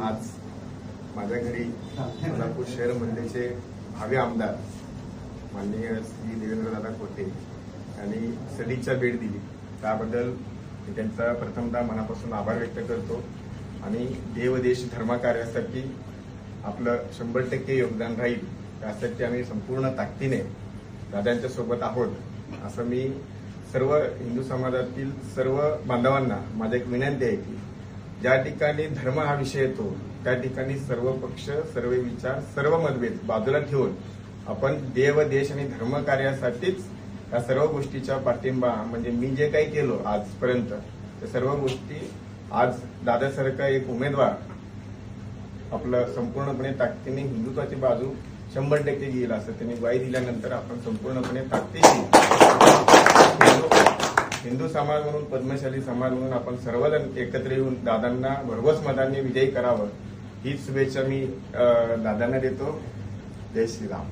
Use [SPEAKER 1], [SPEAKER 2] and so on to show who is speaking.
[SPEAKER 1] आज माझ्या घरी कोल्हापूर शहर मंडळीचे भावी आमदार माननीय श्री देवेंद्रदादा कोटे यांनी सदिच्छा भेट दिली. त्याबद्दल मी त्यांचा प्रथमतः मनापासून आभार व्यक्त करतो आणि देव देश धर्मकार्यासाठी आपलं शंभर टक्के योगदान राहील त्यासाठी आम्ही संपूर्ण ताकदीने दादांच्या सोबत आहोत असं मी सर्व हिंदू समाजातील सर्व बांधवांना माझी एक विनंती आहे की ज्या ठिकाणी धर्म हा विषय येतो त्या ठिकाणी सर्व पक्ष सर्व विचार सर्व मतभेद बाजूला ठेवून आपण देव देश आणि धर्म कार्यासाठीच या सर्व गोष्टीचा पाठिंबा म्हणजे मी जे काही केलो आजपर्यंत त्या सर्व गोष्टी आज दादासारखा एक उमेदवार आपलं संपूर्णपणे ताकदीने हिंदुत्वाची बाजू शंभर टक्के घेईल असं त्यांनी ग्वाही दिल्यानंतर आपण संपूर्णपणे ताकदीने हिंदू समाज म्हणून पद्मशाली समाज म्हणून आपण सर्वजण एकत्र येऊन दादांना भरघोस मतांनी विजयी करावं हीच शुभेच्छा मी दादांना देतो. जय श्रीराम.